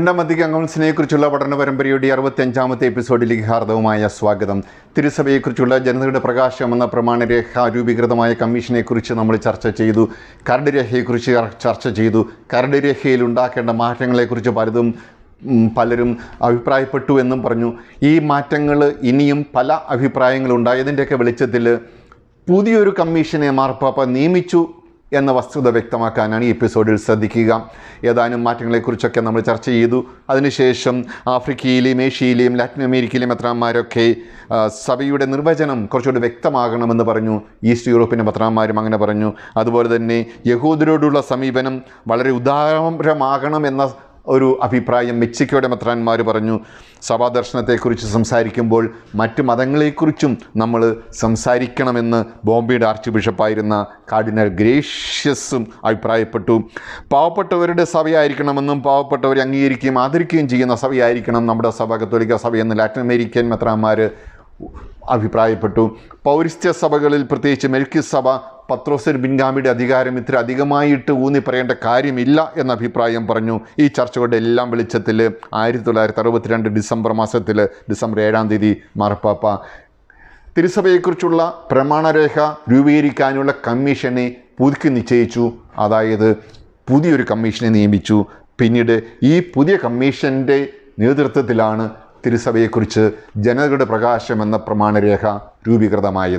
രണ്ടാം അധിക കുറിച്ചുള്ള പഠന പരമ്പരയുടെ അറുപത്തിയഞ്ചാമത്തെ എപ്പിസോഡിലേക്ക് ഹാർദവുമായ സ്വാഗതം. തിരുസഭയെക്കുറിച്ചുള്ള ജനതയുടെ പ്രകാശം എന്ന പ്രമാണരേഖ രൂപീകൃതമായ കമ്മീഷനെക്കുറിച്ച് നമ്മൾ ചർച്ച ചെയ്തു. കരട് രേഖയെക്കുറിച്ച് ചർച്ച ചെയ്തു. കരട് രേഖയിൽ ഉണ്ടാക്കേണ്ട മാറ്റങ്ങളെക്കുറിച്ച് പലതും പലരും അഭിപ്രായപ്പെട്ടു എന്നും പറഞ്ഞു. ഈ മാറ്റങ്ങൾ ഇനിയും പല അഭിപ്രായങ്ങളുണ്ടായതിന്റെയൊക്കെ വെളിച്ചത്തിൽ പുതിയൊരു കമ്മീഷനെ മാർപ്പാപ്പ നിയമിച്ചു. എന്ന വസ്തുത വ്യക്തമാക്കാനാണ് ഈ എപ്പിസോഡിൽ ശ്രദ്ധിക്കുക. ഏതാനും മാറ്റങ്ങളെക്കുറിച്ചൊക്കെ നമ്മൾ ചർച്ച ചെയ്തു. അതിനുശേഷം ആഫ്രിക്കയിലെയും ഏഷ്യയിലെയും ലാറ്റിൻ അമേരിക്കയിലെയും പത്രാന്മാരൊക്കെ സഭയുടെ നിർവചനം കുറച്ചുകൂടി വ്യക്തമാകണമെന്ന് പറഞ്ഞു. ഈസ്റ്റ് യൂറോപ്പിന്റെ പത്രാന്മാരും അങ്ങനെ പറഞ്ഞു. അതുപോലെ തന്നെ യഹൂദരോടുള്ള സമീപനം വളരെ ഉദാരമാകണമെന്ന ഒരു അഭിപ്രായം മെക്സിക്കോയുടെ മെത്രാന്മാർ പറഞ്ഞു. സഭാദർശനത്തെക്കുറിച്ച് സംസാരിക്കുമ്പോൾ മറ്റ് മതങ്ങളെക്കുറിച്ചും നമ്മൾ സംസാരിക്കണമെന്ന് ബോംബെയുടെ ആർച്ച് ബിഷപ്പായിരുന്ന കാർഡിനൽ ഗ്രേഷ്യസും അഭിപ്രായപ്പെട്ടു. പാവപ്പെട്ടവരുടെ സഭയായിരിക്കണമെന്നും പാവപ്പെട്ടവരെ അംഗീകരിക്കുകയും ആദരിക്കുകയും ചെയ്യുന്ന സഭയായിരിക്കണം നമ്മുടെ സഭ കത്തോലിക്ക സഭയെന്ന് ലാറ്റിൻ അമേരിക്കൻ മെത്രാന്മാർ അഭിപ്രായപ്പെട്ടു. പൗരസ്ത്യ സഭകളിൽ പ്രത്യേകിച്ച് മെൽക്കി സഭ പത്രോസർ ബിൻഗാമിയുടെ അധികാരം ഇത്ര അധികമായിട്ട് ഊന്നി പറയേണ്ട കാര്യമില്ല എന്ന അഭിപ്രായം പറഞ്ഞു. ഈ ചർച്ചകളുടെ എല്ലാം വെളിച്ചത്തിൽ ആയിരത്തി തൊള്ളായിരത്തി അറുപത്തിരണ്ട് ഡിസംബർ മാസത്തിൽ ഡിസംബർ ഏഴാം തീയതി മാർപ്പാപ്പ. തിരുസഭയെക്കുറിച്ചുള്ള പ്രമാണരേഖ രൂപീകരിക്കാനുള്ള കമ്മീഷനെ പുതുക്കി നിശ്ചയിച്ചു. അതായത് പുതിയൊരു കമ്മീഷനെ നിയമിച്ചു. പിന്നീട് ഈ പുതിയ കമ്മീഷന്റെ നേതൃത്വത്തിലാണ് തിരുസഭയെക്കുറിച്ച് ജനതയുടെ പ്രകാശം എന്ന പ്രമാണരേഖ രൂപീകൃതമായത്.